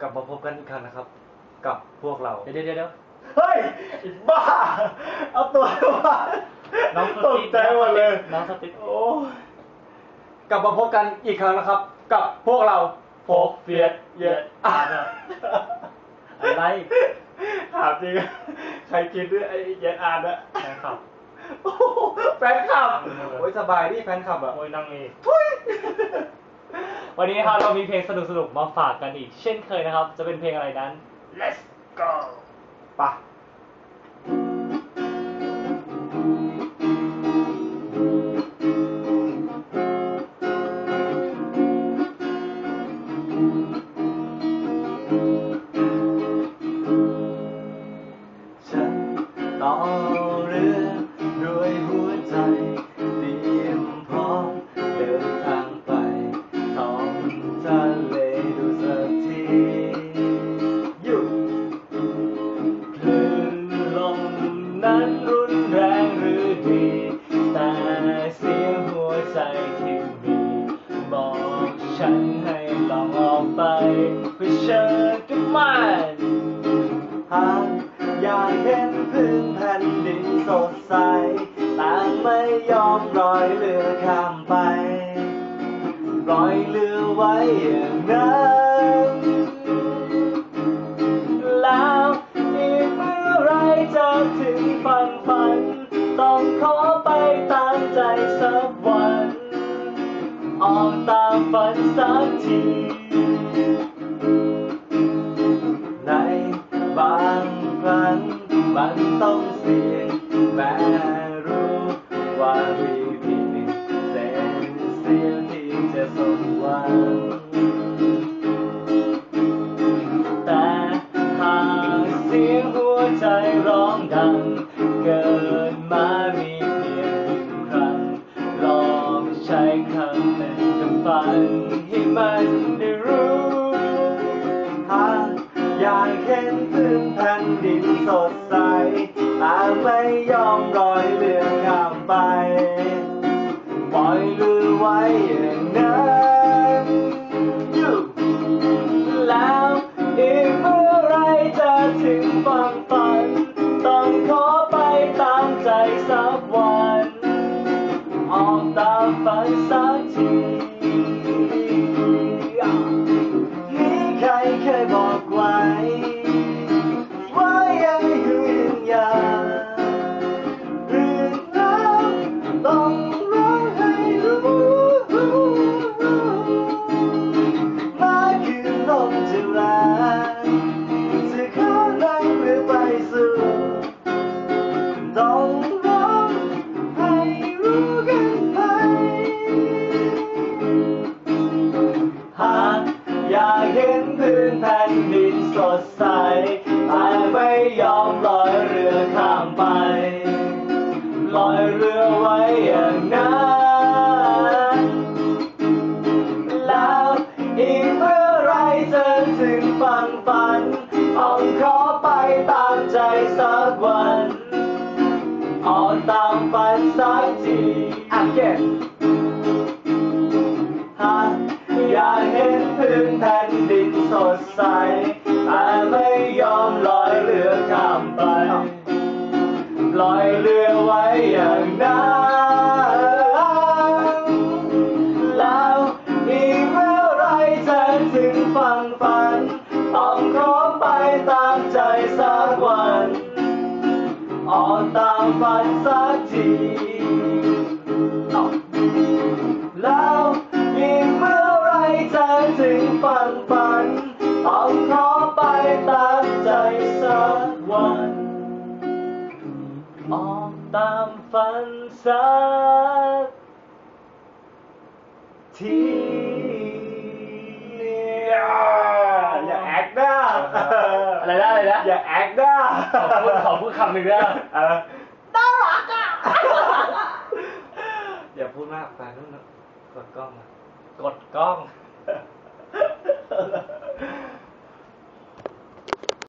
กลับมาพบกันอีกครั้งนะครับ กับพวกเรา เดี๋ยวเดี๋ยวเดี๋ยวเฮ้ยไอ้บ้า เอาตัวมาน้องสตติ๊กใจหมดเลยน้องสติ๊กโอ้ยกลับมาพบกันอีกครั้งนะครับ กับพวกเราโฟกเฟียดเย็ดอะอะไรถามจริงใครกินด้วยไอ้เย็นอ่านอะแฟนคลับโอ้โหแฟนคลับเออโอ้ยสบายดิแฟนคลับอะโอ้ยนั่งเอง วันนี้นะครับเรามีเพลงสนุกๆมาฝากกันอีก เช่นเคยนะครับ จะเป็นเพลงอะไรนั้น let's go ปะ เพื่อเชิญกับมันหากอยากเห็นพื้นแผ่นดินสดใสแต่ไม่ยอมปล่อยเรือข้ามไป ปล่อยเรือไว้อย่างนั้นแล้วอีกเมื่อไรจะถึงฝั่งฝัน ต้องขอไปตามใจสักวัน ออกตามฝันสักที มันต้องเสี่ยงแม้รู้ว่ามีเพียงเส้นเสียงที่จะสมหวังแต่หากเสียงหัวใจร้องดัง เกินมามีเพียงหนึ่งครั้ง ลองใช้คำหนึ่งกับฟังให้มันได้รู้หากอยากเห็น พื้นแผ่นดินสดใสต่ไม่ยอมรอยเรือข้ามไป ปล่อยเรือไว้อย่างนั้นอยู่แล้วอีกเมื่อไรจะถึงฝั่งต้อง ออกตามไปสักทีอาเก็บหากอยากเห็นพื้นแผ่นดินสดใส ฝันสักทีแล้วอีกเมื่อไรจะถึงฝั่งฝันต้องขอไปตามใจสักวันออกตามฝันสักทีอย่าแอคหน้าอะไรนะอะไรนะอย่าแอคหน้าขอพูดขอพูดคำหนึ่งนะ อย่าพูดมากแฟนนู่นะกดกล้องกดกล้อง